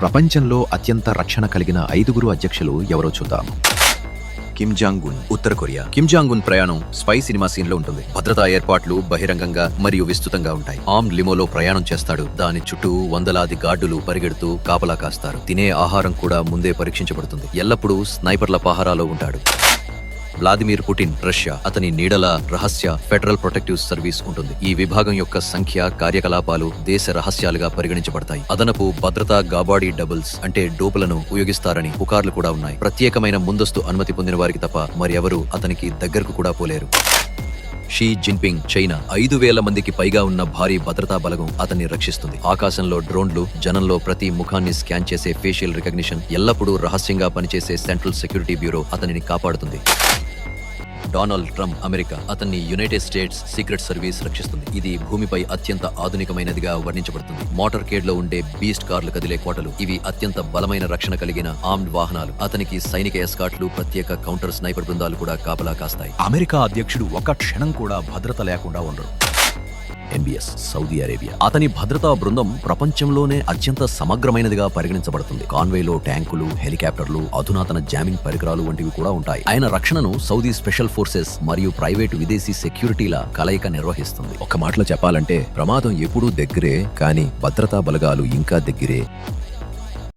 ప్రపంచంలో అత్యంత రక్షణ కలిగిన ఐదుగురు అధ్యక్షులు ఎవరో చూద్దాం. కిమ్ జాంగ్ ఉన్ ఉత్తర కొరియా. కిమ్ జాంగ్ ఉన్ ప్రయాణం స్పై సినిమా సీన్లో ఉంటుంది. భద్రతా ఏర్పాట్లు బహిరంగంగా మరియు విస్తృతంగా ఉంటాయి. ఆమ్ లిమోలో ప్రయాణం చేస్తాడు. దాని చుట్టూ వందలాది గార్డులు పరిగెడుతూ కాపలా కాస్తారు. తినే ఆహారం కూడా ముందే పరీక్షించబడుతుంది. ఎల్లప్పుడూ స్నైపర్ల పహారాలో ఉంటాడు. Vladimir Putin Russia. అతని నీడల రహస్య ఫెడరల్ ప్రొటెక్టివ్ సర్వీస్ ఉంటుంది. ఈ విభాగం యొక్క సంఖ్య కార్యకలాపాలు దేశ రహస్యాలుగా పరిగణించబడతాయి. అదనపు భద్రతా గాబాడీ డబుల్స్ అంటే డోపులను ఉపయోగిస్తారని పుకార్లు కూడా ఉన్నాయి. ప్రత్యేకమైన ముందస్తు అనుమతి పొందిన వారికి తప్ప మరి ఎవరూ అతనికి దగ్గరకు కూడా పోలేరు. Xi Jinping China. ఐదు వేల మందికి పైగా ఉన్న భారీ భద్రతా బలగం అతన్ని రక్షిస్తుంది. ఆకాశంలో డ్రోన్లు జనంలో ప్రతి ముఖాన్ని స్కాన్ చేసే ఫేషియల్ రికగ్నిషన్ ఎల్లప్పుడూ రహస్యంగా పనిచేసే సెంట్రల్ సెక్యూరిటీ బ్యూరో అతనిని కాపాడుతుంది. డొనాల్డ్ ట్రంప్ అమెరికా అతన్ని యునైటెడ్ స్టేట్స్ సీక్రెట్ సర్వీస్ రక్షిస్తుంది. ఇది భూమిపై అత్యంత ఆధునికమైనదిగా వర్ణించబడుతుంది. మోటార్ కేడ్లో ఉండే బీస్ట్ కార్లు కదిలే కోటలు ఇవి అత్యంత బలమైన రక్షణ కలిగిన ఆర్మ్డ్ వాహనాలు. అతనికి సైనిక ఎస్కాట్లు ప్రత్యేక కౌంటర్ స్నైపర్ బృందాలు కూడా కాపలా కాస్తాయి. అమెరికా అధ్యక్షుడు ఒక క్షణం కూడా భద్రత లేకుండా ఉండరు. ఎంబీఎస్ సౌదీ అరేబియా అతని భద్రతా బృందం ప్రపంచంలోనే అత్యంత సమగ్రమైనదిగా పరిగణించబడుతుంది. కాన్వేలో ట్యాంకులు హెలికాప్టర్లు అధునాతన జామింగ్ పరికరాలు వంటివి కూడా ఉంటాయి. ఆయన రక్షణను సౌదీ స్పెషల్ ఫోర్సెస్ మరియు ప్రైవేట్ విదేశీ సెక్యూరిటీల కలయిక నిర్వహిస్తుంది. ఒక మాటలో చెప్పాలంటే ప్రమాదం ఎప్పుడూ దగ్గరే కానీ భద్రతా బలగాలు ఇంకా దగ్గరే.